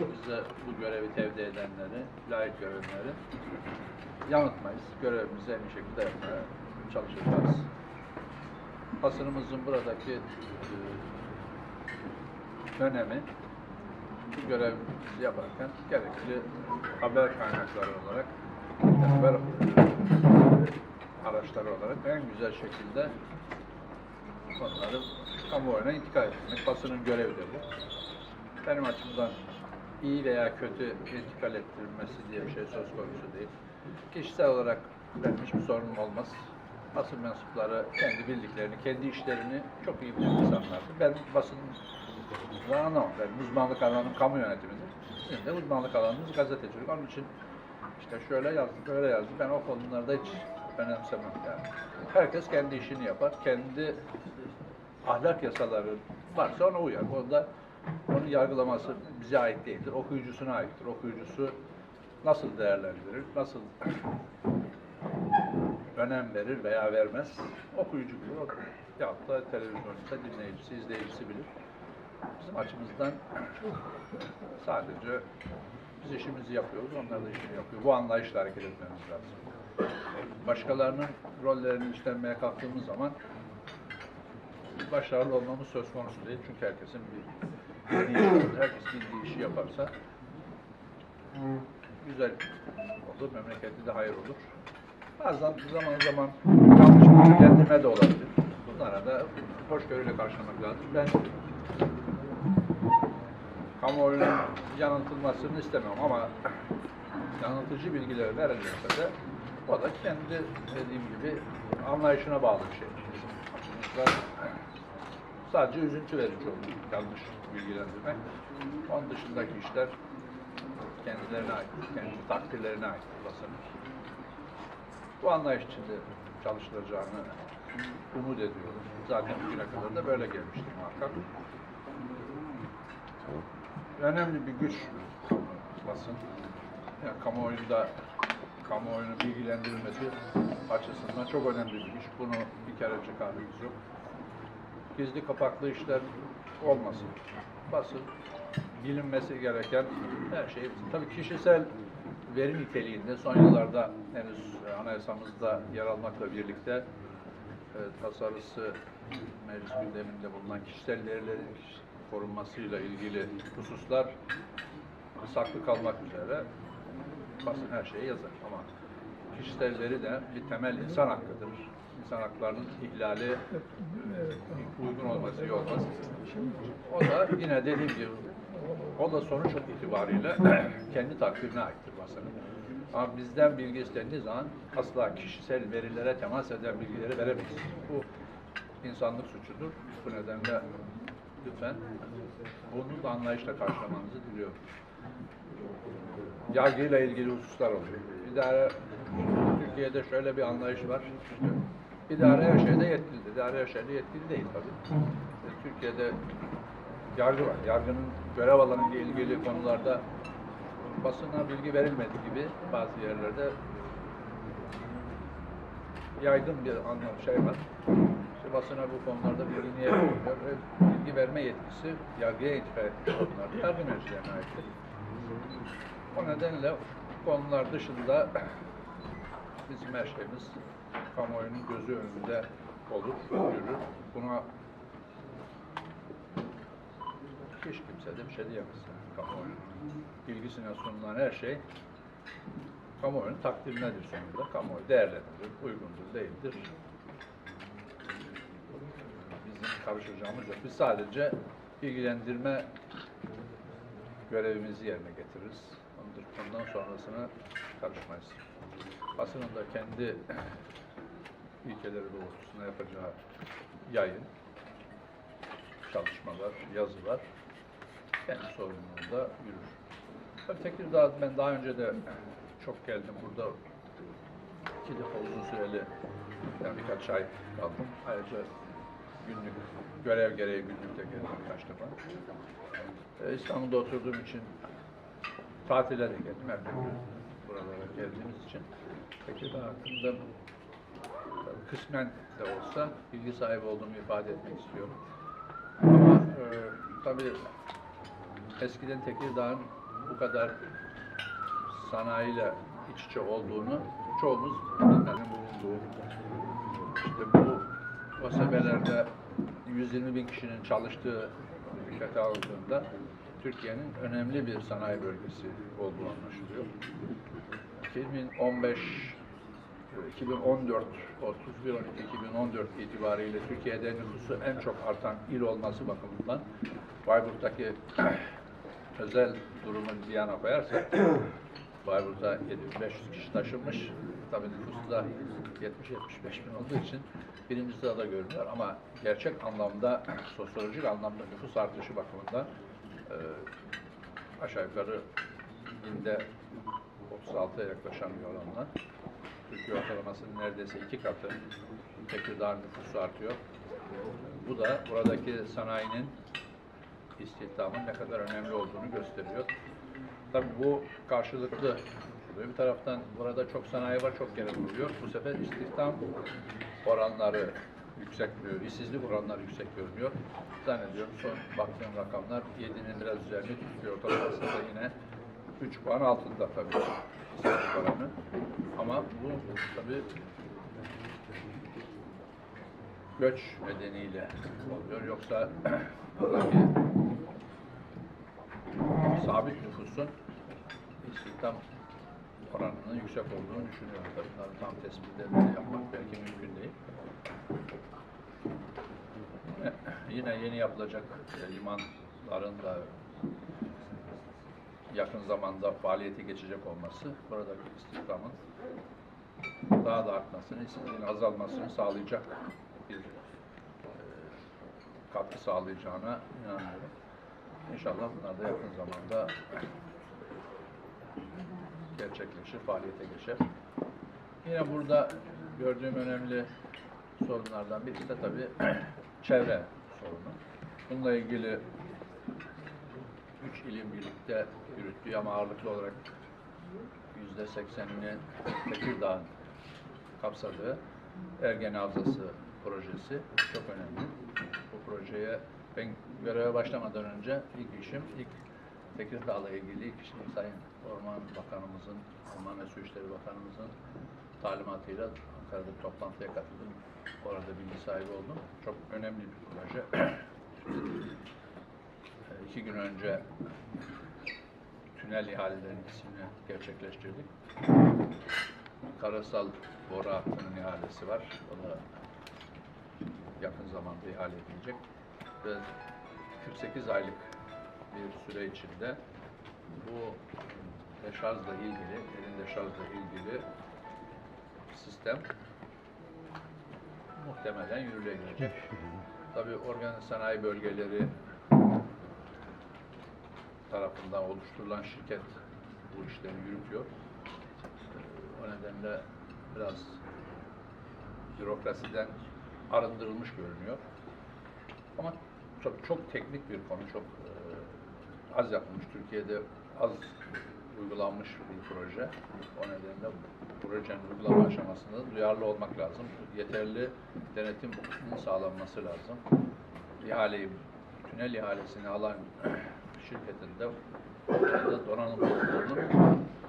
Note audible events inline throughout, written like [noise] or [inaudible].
bize bu görevi tevdi edenleri, layık görenleri yanıltmayız. Görevimizi en iyi şekilde yapmaya çalışacağız. Basınımızın buradaki e, önemi bu görevimizi yaparken gerekli haber kaynakları olarak haber araçları olarak en güzel şekilde konuları kamuoyuna intikal ettirmek basının görevidir bu. Benim açımdan iyi veya kötü intikal ettirilmesi diye bir şey söz konusu değil. Kişisel olarak benim hiçbir sorunum olmaz. Basın mensupları kendi bildiklerini, kendi işlerini çok iyi bilen insanlardır. Ben basın anlamam. Benim uzmanlık alanım kamu yönetimidir. Sizin de uzmanlık alanınız gazetecilik. Onun için işte şöyle yazdı, böyle yazdı. Ben o konularda hiç önemsemem. Yani herkes kendi işini yapar. Kendi ahlak yasaları varsa ona uyar. Onda onun yargılaması bize ait değildir. Okuyucusuna aittir. Okuyucusu nasıl değerlendirir, nasıl [clears throat] önem verir veya vermez okuyucu bilir. Yahut da televizyoncusa dinleyicisi, izleyicisi bilir. Bizim açımızdan [clears throat] sadece biz işimizi yapıyoruz, onlar da işini yapıyor. Bu anlayışla hareket etmemiz lazım. Başkalarının rollerini üstlenmeye kalktığımız zaman başarılı olmamız söz konusu değil. Çünkü herkesin bir olur. Herkes bildiği işi yaparsa güzel olur, memlekette de hayır olur. Bazen zaman zaman yanlış bilgilendirme de olabilir. Bunlara da hoşgörüyle karşılamak lazım. Ben kamuoyunun yanıltılmasını istemem ama yanıltıcı bilgiler verilirse de o da kendi dediğim gibi anlayışına bağlı bir şey. Açımızda sadece üzüntü verici olur yanlış bilgilendirmek. Onun dışındaki işler kendilerine ait, kendi takdirlerine ait basının. Bu anlayış içinde çalışılacağını umut ediyorum. Zaten bugüne kadar da böyle gelmiştir muhakkak. Önemli bir güç basın. Yani kamuoyunda kamuoyunun bilgilendirilmesi açısından çok önemli bir güç. Bunu bir kere çıkarmamız yok. Gizli kapaklı işler olmasın. Basın bilinmesi gereken her şey. Tabii kişisel veri niteliğinde son yıllarda henüz e, anayasamızda yer almakla birlikte e, tasarısı meclis gündeminde bulunan kişisel verilerin korunmasıyla ilgili hususlar saklı kalmak üzere basın her şeyi yazar ama kişisel veri de bir temel insan hakkıdır. İnsan haklarının ihlali uygun olması iyi olmaz. O da yine dediğim gibi o da sonuç itibariyle [clears throat] kendi takdirine aittir basının. Ama bizden bilgi istendiği zaman asla kişisel verilere temas eden bilgileri veremeyiz. Bu insanlık suçudur. Bu nedenle lütfen bunu da anlayışla karşılamanızı diliyorum. Yargıyla ilgili hususlar oluyor. İdare, Türkiye'de şöyle bir anlayış var. İşte, idare her şeyde yetkilidir. İdare her şeyde yetkili değil tabii. E, Türkiye'de yargı var. Yargının görev alanıyla ilgili konularda basına bilgi verilmediği gibi bazı yerlerde yaygın bir anlam şey var. İşte basına bu konularda bilgi niye? Ve bilgi verme yetkisi yargıya intikal etmiş konularda yargı mercilerine aittir. O nedenle konular dışında [clears throat] bizim her şeyimiz kamuoyunun gözü önünde olur, yürür. Buna hiç kimse de bir şey diyemez. Kamuoyunun bilgisine sunulan her şey kamuoyunun takdirinedir sonunda. Kamuoyu değerlendirir, uygundur, değildir. Bizim karışacağımız yok. Biz sadece bilgilendirme görevimizi yerine getiririz. Ondan sonrasına karışmayız. Basının da kendi ilkeleri doğrultusunda yapacağı yayın, çalışmalar, yazılar kendi sorumluluğunda yürür. Tabii Tekirdağ ben daha önce de çok geldim burada iki defa uzun süreli yani birkaç ay kaldım. Ayrıca günlük görev gereği günlükte geldim birkaç defa. Ee, İstanbul'da oturduğum için tatile de geldim. Her türlü buralara geldiğimiz için Tekirdağ hakkında kısmen de olsa bilgi sahibi olduğumu ifade etmek istiyorum. Ama e, tabii eskiden Tekirdağ'ın bu kadar sanayiyle iç içe olduğunu çoğumuz bilmeden bulunduğu. İşte bu OSB'lerde 120 bin kişinin çalıştığı dikkate alındığında Türkiye'nin önemli bir sanayi bölgesi olduğu anlaşılıyor. 2015 2014 31 12 2014 itibariyle Türkiye'de nüfusu en çok artan il olması bakımından Bayburt'taki [clears throat] özel durumu bir yana koyarsak [clears throat] Bayburt'a 7500 kişi taşınmış. Tabii nüfusu da 70-75 bin olduğu için birinci sırada görünüyor ama gerçek anlamda, [clears throat] sosyolojik anlamda nüfus artışı bakımından e, aşağı yukarı binde 36'ya yaklaşan bir oranla Türkiye ortalamasının neredeyse iki katı Tekirdağ nüfusu artıyor. Bu da buradaki sanayinin istihdamın ne kadar önemli olduğunu gösteriyor. Tabii bu karşılıklı. Bir taraftan burada çok sanayi var, çok yere vuruyor. Bu sefer istihdam oranları yüksek, işsizlik oranları yüksek görünüyor. Zannediyorum son baktığım rakamlar 7'nin biraz üzerinde Türkiye ortalaması da yine 3 puan altında tabii oranı. Ama bu tabii göç nedeniyle oluyor. Yoksa [clears throat] sabit nüfusun istihdam oranının yüksek olduğunu düşünüyorum. Tabii tam tespitlerini yapmak belki mümkün değil. Yine, yeni yapılacak limanların da yakın zamanda faaliyete geçecek olması buradaki istihdamın daha da artmasını, işsizliğin azalmasını sağlayacak bir e, katkı sağlayacağına inanıyorum. İnşallah bunlar da yakın zamanda gerçekleşir, faaliyete geçer. Yine burada gördüğüm önemli sorunlardan birisi de tabii [clears throat] çevre sorunu. Bununla ilgili üç ilin birlikte yürüttüğü ama ağırlıklı olarak yüzde seksenini Tekirdağ'ın kapsadığı Ergen Havzası projesi çok önemli. Bu projeye ben göreve başlamadan önce ilk işim, ilk Tekirdağ'la ilgili ilk işim Sayın Orman Bakanımızın, Orman ve Su İşleri Bakanımızın talimatıyla Ankara'da toplantıya katıldım. Orada bilgi sahibi oldum. Çok önemli bir proje. [clears throat] İki gün önce tünel ihalelerinin ikisini gerçekleştirdik. Karasal boru hattının ihalesi var. O da yakın zamanda ihale edilecek. Ve 48 aylık bir süre içinde bu deşarjla ilgili, derin deşarjla ilgili sistem muhtemelen yürürlüğe girecek. [laughs] Tabii organik sanayi bölgeleri tarafından oluşturulan şirket bu işleri yürütüyor. O nedenle biraz bürokrasiden arındırılmış görünüyor. Ama çok çok teknik bir konu, çok e, az yapılmış. Türkiye'de az uygulanmış bir proje. O nedenle bu projenin uygulama aşamasında duyarlı olmak lazım. Yeterli denetimin sağlanması lazım. İhaleyi, tünel ihalesini alan şirketinde donanım olduğunu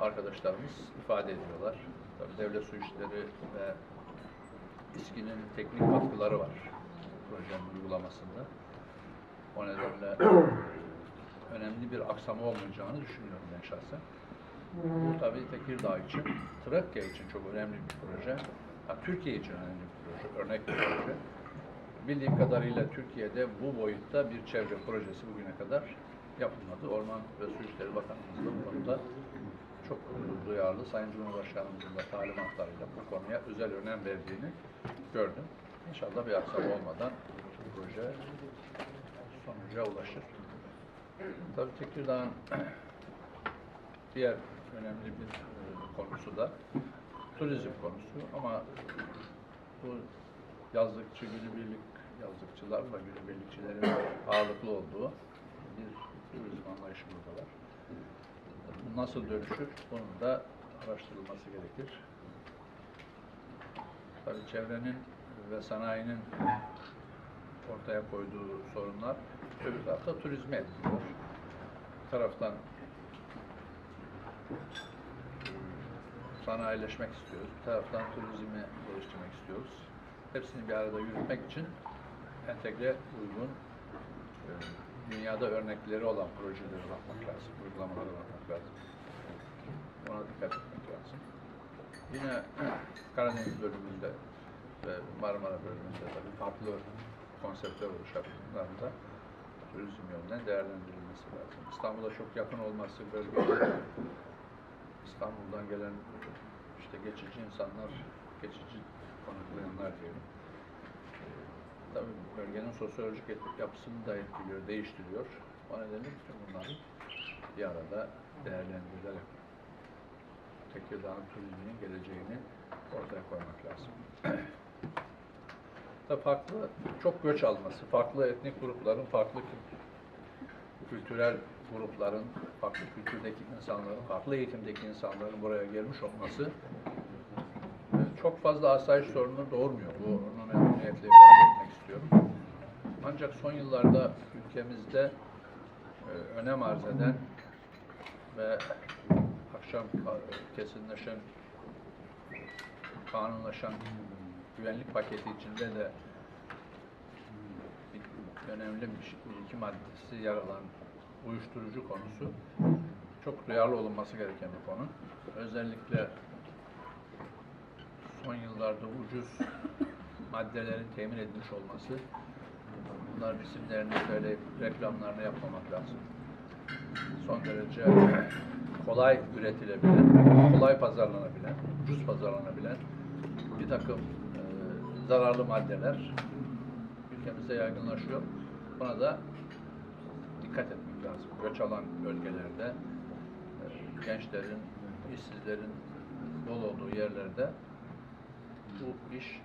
arkadaşlarımız ifade ediyorlar. Tabii devlet su işleri ve İSKİ'nin teknik katkıları var projenin uygulamasında. O nedenle [clears throat] önemli bir aksama olmayacağını düşünüyorum ben şahsen. Bu tabii Tekirdağ için, Trakya için çok önemli bir proje. Ha, Türkiye için önemli bir proje, örnek bir proje. Bildiğim kadarıyla Türkiye'de bu boyutta bir çevre projesi bugüne kadar yapılmadı. Orman ve Su İşleri Bakanımız da bu konuda çok duyarlı. Sayın Cumhurbaşkanımızın da talimatlarıyla bu konuya özel önem verdiğini gördüm. İnşallah bir aksama olmadan proje sonuca ulaşır. Tabii Tekirdağ'ın [clears throat] diğer önemli bir e, konusu da turizm konusu ama bu yazlıkçı günübirlik yazlıkçılarla günübirlikçilerin ağırlıklı olduğu bir turizm anlayışı burada var. Bu nasıl dönüşür? Bunun da araştırılması gerekir. Tabii çevrenin ve sanayinin ortaya koyduğu sorunlar öbür tarafta turizme etkiliyor. bir taraftan sanayileşmek istiyoruz. Bir taraftan turizmi geliştirmek istiyoruz. Hepsini bir arada yürütmek için entegre, uygun, e, dünyada örnekleri olan projelere bakmak lazım, uygulamalara bakmak lazım. Ona dikkat etmek lazım. Yine Karadeniz bölümünde ve Marmara bölümünde tabii farklı konseptler oluşanlarında turizm yönünden değerlendirilmesi lazım. İstanbul'a çok yakın olması bölgede İstanbul'dan gelen işte geçici insanlar, geçici konaklayanlar diyelim. Tabii bölgenin sosyolojik yapısını da etkiliyor, değiştiriyor. O nedenle bütün bunların bir arada değerlendirilerek Tekirdağ'ın turizminin geleceğini ortaya koymak lazım. Tabii farklı, çok göç alması, farklı etnik grupların, farklı kü- kültürel grupların, farklı kültürdeki insanların, farklı eğitimdeki insanların buraya gelmiş olması e, çok fazla asayiş sorunu doğurmuyor. Bu onu memnuniyetle son yıllarda ülkemizde e, önem arz eden ve akşam kesinleşen, kanunlaşan güvenlik paketi içinde de bir önemli şey- bir iki maddesi yer alan uyuşturucu konusu çok duyarlı olunması gereken bir konu. Özellikle son yıllarda ucuz maddelerin temin edilmiş olması bunların isimlerini söyleyip reklamlarını yapmamak lazım. Son derece kolay üretilebilen, kolay pazarlanabilen, ucuz pazarlanabilen bir takım e, zararlı maddeler ülkemizde yaygınlaşıyor. Buna da dikkat etmek lazım. Göç alan bölgelerde e, gençlerin, işsizlerin bol olduğu yerlerde bu iş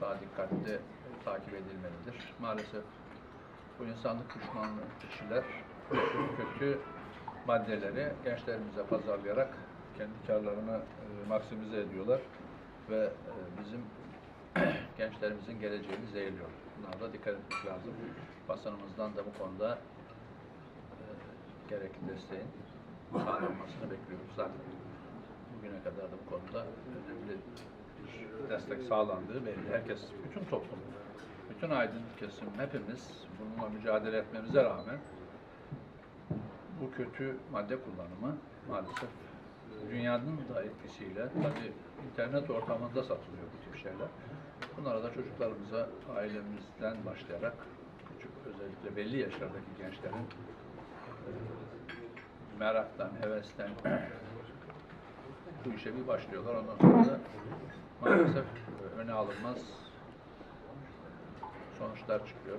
daha dikkatli takip edilmelidir. Maalesef bu insanlık düşmanlı kişiler kötü maddeleri gençlerimize pazarlayarak kendi karlarını e, maksimize ediyorlar ve e, bizim [clears throat] gençlerimizin geleceğini zehirliyor. Bunlara da dikkat etmek lazım. Basınımızdan da bu konuda e, gerekli desteğin sağlanmasını bekliyoruz zaten. Bugüne kadar da bu konuda önemli destek sağlandığı belli. Herkes, bütün toplum, bütün aydın kesim, hepimiz bununla mücadele etmemize rağmen bu kötü madde kullanımı maalesef dünyanın da etkisiyle tabii internet ortamında satılıyor bu tip şeyler. Bunlara da çocuklarımıza ailemizden başlayarak küçük özellikle belli yaşlardaki gençlerin e, meraktan, hevesten bu işe bir başlıyorlar. Ondan sonra da maalesef öne alınmaz sonuçlar çıkıyor.